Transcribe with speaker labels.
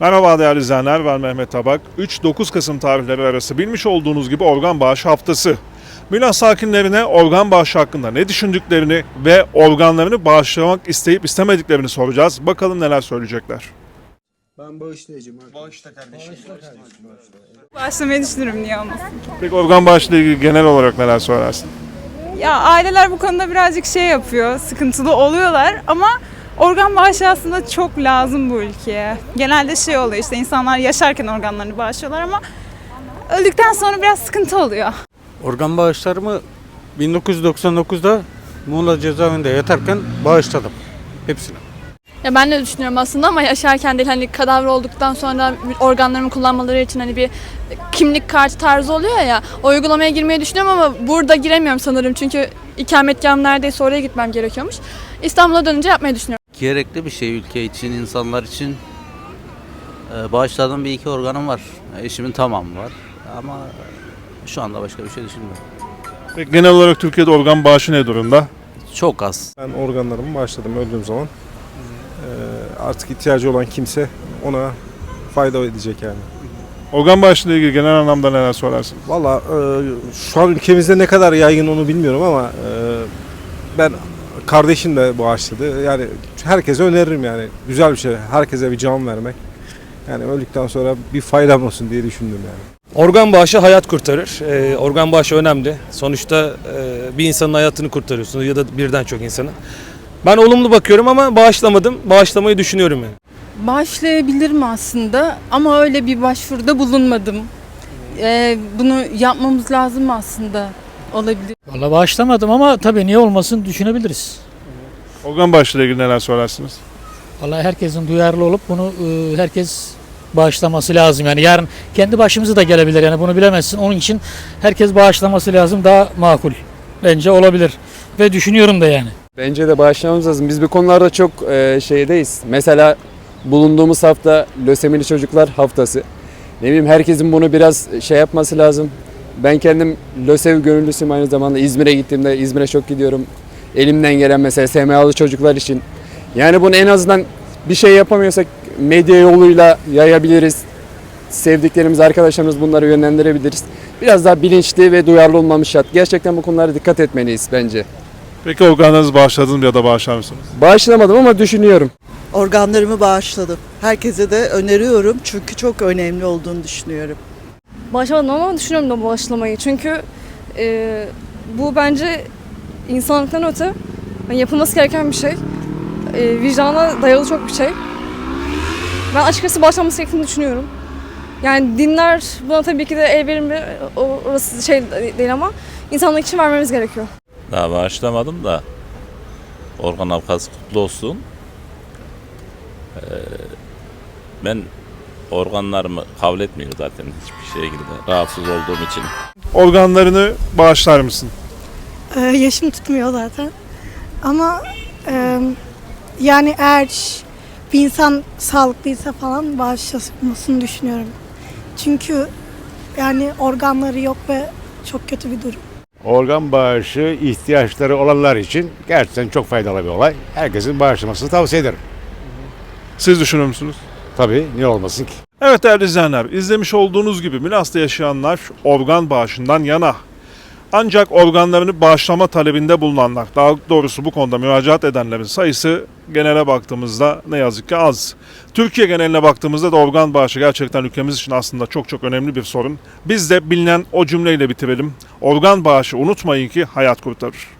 Speaker 1: Merhaba değerli izleyenler, ben Mehmet Tabak. 3-9 Kasım tarihleri arası bilmiş olduğunuz gibi organ bağışı haftası. Milan sakinlerine organ bağışı hakkında ne düşündüklerini ve organlarını bağışlamak isteyip istemediklerini soracağız. Bakalım neler söyleyecekler.
Speaker 2: Ben bağışlayacağım abi.
Speaker 3: Başlamayı düşünürüm niye olmasın.
Speaker 1: Peki organ bağışı ile ilgili genel olarak neler söylersin?
Speaker 3: Ya aileler bu konuda birazcık şey yapıyor, sıkıntılı oluyorlar ama organ bağışı aslında çok lazım bu ülkeye. Genelde şey oluyor işte insanlar yaşarken organlarını bağışlıyorlar ama öldükten sonra biraz sıkıntı oluyor.
Speaker 4: Organ bağışlarımı 1999'da Muğla cezaevinde yatarken bağışladım. Hepsini.
Speaker 5: Ya ben de düşünüyorum aslında ama yaşarken değil hani kadavra olduktan sonra organlarımı kullanmaları için hani bir kimlik kartı tarzı oluyor ya o uygulamaya girmeyi düşünüyorum ama burada giremiyorum sanırım çünkü ikametgahım neredeyse oraya gitmem gerekiyormuş. İstanbul'a dönünce yapmayı düşünüyorum.
Speaker 6: Gerekli bir şey ülke için, insanlar için. Ee, bağışladığım bir iki organım var. Eşimin tamamı var. Ama şu anda başka bir şey düşünmüyorum.
Speaker 1: Peki genel olarak Türkiye'de organ bağışı ne durumda?
Speaker 6: Çok az.
Speaker 7: Ben organlarımı bağışladım öldüğüm zaman. Ee, artık ihtiyacı olan kimse ona fayda edecek yani.
Speaker 1: Organ bağışı ile ilgili genel anlamda neler söylersin?
Speaker 7: Valla e, şu an ülkemizde ne kadar yaygın onu bilmiyorum ama e, ben kardeşim de bağışladı. Yani herkese öneririm yani. Güzel bir şey. Herkese bir can vermek. Yani öldükten sonra bir faydam olsun diye düşündüm yani.
Speaker 8: Organ bağışı hayat kurtarır. Ee, organ bağışı önemli. Sonuçta e, bir insanın hayatını kurtarıyorsunuz ya da birden çok insanı. Ben olumlu bakıyorum ama bağışlamadım. Bağışlamayı düşünüyorum yani.
Speaker 9: Başlayabilirim aslında ama öyle bir başvuruda bulunmadım. Ee, bunu yapmamız lazım aslında. Olabilir.
Speaker 10: Valla bağışlamadım ama tabii niye olmasın düşünebiliriz.
Speaker 1: Organ bağışı ile ilgili neler söylersiniz?
Speaker 10: Valla herkesin duyarlı olup bunu e, herkes bağışlaması lazım. Yani yarın kendi başımıza da gelebilir yani bunu bilemezsin. Onun için herkes bağışlaması lazım daha makul. Bence olabilir ve düşünüyorum da yani.
Speaker 11: Bence de bağışlamamız lazım. Biz bu konularda çok e, şeydeyiz. Mesela bulunduğumuz hafta lösemili çocuklar haftası. Ne bileyim herkesin bunu biraz şey yapması lazım. Ben kendim lösev gönüllüsüyüm aynı zamanda. İzmir'e gittiğimde İzmir'e çok gidiyorum. Elimden gelen mesela SMA'lı çocuklar için. Yani bunu en azından bir şey yapamıyorsak medya yoluyla yayabiliriz. Sevdiklerimiz, arkadaşlarımız bunları yönlendirebiliriz. Biraz daha bilinçli ve duyarlı olmamız şart. Gerçekten bu konulara dikkat etmeliyiz bence.
Speaker 1: Peki organlarınızı bağışladınız mı ya da bağışlar mısınız?
Speaker 11: Bağışlamadım ama düşünüyorum.
Speaker 12: Organlarımı bağışladım. Herkese de öneriyorum çünkü çok önemli olduğunu düşünüyorum.
Speaker 5: Bağışlamadım ama düşünüyorum da bağışlamayı çünkü e, bu bence insanlıktan öte hani yapılması gereken bir şey. E, vicdana dayalı çok bir şey. Ben açıkçası bağışlanması gerektiğini düşünüyorum. Yani dinler buna tabii ki de el verir o- orası şey değil ama insanlık için vermemiz gerekiyor.
Speaker 6: Daha bağışlamadım da organ haftası kutlu olsun. Ee, ben organlarımı kabul etmiyorum zaten hiçbir şekilde. Rahatsız olduğum için.
Speaker 1: Organlarını bağışlar mısın?
Speaker 9: Ee, yaşım tutmuyor zaten. Ama e, yani eğer bir insan sağlıklıysa falan bağışlamasını düşünüyorum. Çünkü yani organları yok ve çok kötü bir durum.
Speaker 4: Organ bağışı ihtiyaçları olanlar için gerçekten çok faydalı bir olay. Herkesin bağışlamasını tavsiye ederim.
Speaker 1: Siz düşünür müsünüz?
Speaker 4: Tabii niye olmasın ki?
Speaker 1: Evet değerli izleyenler, izlemiş olduğunuz gibi Milas'ta yaşayanlar organ bağışından yana. Ancak organlarını bağışlama talebinde bulunanlar, daha doğrusu bu konuda müracaat edenlerin sayısı genele baktığımızda ne yazık ki az. Türkiye geneline baktığımızda da organ bağışı gerçekten ülkemiz için aslında çok çok önemli bir sorun. Biz de bilinen o cümleyle bitirelim. Organ bağışı unutmayın ki hayat kurtarır.